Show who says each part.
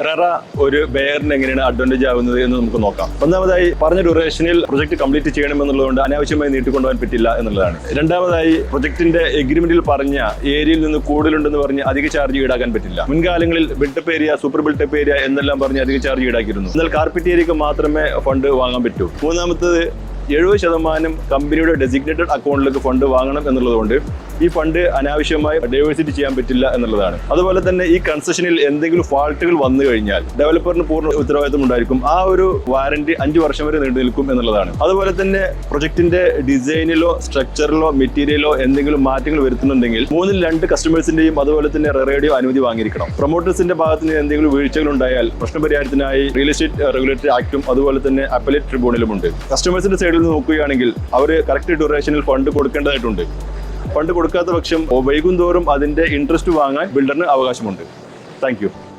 Speaker 1: RERA ഒരു ബെയറിന് എങ്ങനെയാണ് Advantage ആവുന്നത് എന്ന് നമുക്ക് നോക്കാം. ഒന്നാമതായി പറഞ്ഞ ഡ്യൂറേഷനിൽ പ്രൊജക്ട് കംപ്ലീറ്റ് ചെയ്യണമെന്നുള്ളതുകൊണ്ട് അനാവശ്യമായി നീട്ടിക്കൊണ്ടുപോകാൻ പറ്റില്ല എന്നുള്ളതാണ്. രണ്ടാമതായി പ്രൊജക്ടിന്റെ എഗ്രിമെന്റിൽ പറഞ്ഞ ഏരിയയിൽ നിന്ന് കൂടുതലുണ്ടെന്ന് പറഞ്ഞ് അധിക ചാർജ് ഈടാക്കാൻ പറ്റില്ല. മുൻകാലങ്ങളിൽ built up area super built up area എന്നെല്ലാം പറഞ്ഞ് അധിക ചാർജ് ഈടാക്കിയിരുന്നു. എന്നാൽ കാർപ്പറ്റ് ഏരിയക്ക് മാത്രമേ ഫണ്ട് വാങ്ങാൻ പറ്റൂ. മൂന്നാമത്തത് എഴുപത് ശതമാനം കമ്പനിയുടെ ഡെസിഗ്നേറ്റഡ് അക്കൗണ്ടിലേക്ക് ഫണ്ട് വാങ്ങണം എന്നുള്ളതുകൊണ്ട് ഈ ഫണ്ട് അനാവശ്യമായി ഡൈവേഴ്സിറ്റി ചെയ്യാൻ പറ്റില്ല എന്നുള്ളതാണ്. അതുപോലെ തന്നെ ഈ കൺസെഷനിൽ എന്തെങ്കിലും ഫാൾട്ടുകൾ വന്നു കഴിഞ്ഞാൽ ഡെവലപ്പറിന് പൂർണ ഉത്തരവാദിത്വം ഉണ്ടായിരിക്കും. ആ ഒരു വാറന്റി അഞ്ചു വർഷം വരെ നീണ്ടു നിൽക്കും എന്നുള്ളതാണ്. അതുപോലെ തന്നെ പ്രൊജക്ടിന്റെ ഡിസൈനിലോ സ്ട്രക്ചറിലോ മെറ്റീരിയലോ എന്തെങ്കിലും മാറ്റങ്ങൾ വരുത്തുന്നുണ്ടെങ്കിൽ മൂന്നിൽ രണ്ട് കസ്റ്റമേഴ്സിന്റെയും അതുപോലെ തന്നെ റേഡിയോ അനുമതി വാങ്ങിയിരിക്കണം. പ്രൊമോട്ടേഴ്സിന്റെ ഭാഗത്ത് നിന്ന് എന്തെങ്കിലും വീഴ്ചകൾ ഉണ്ടായാൽ പ്രശ്നപരിഹാരത്തിനായി റിയൽ എസ്റ്റേറ്റ് റെഗുലേറ്ററി ആക്ടും അതുപോലെ തന്നെ അപ്പലേറ്റ് ട്രിബ്യൂണലും ഉണ്ട്. കസ്റ്റമേഴ്സിന്റെ സൈഡിൽ നിന്ന് നോക്കുകയാണെങ്കിൽ അവർ കറക്റ്റ് ഡ്യൂറേഷനിൽ ഫണ്ട് കൊടുക്കേണ്ടതായിട്ടുണ്ട്. ഫണ്ട് കൊടുക്കാത്ത പക്ഷം വൈകുന്തോറും അതിന്റെ ഇൻട്രസ്റ്റ് വാങ്ങാൻ ബിൽഡറിന് അവകാശമുണ്ട്. താങ്ക്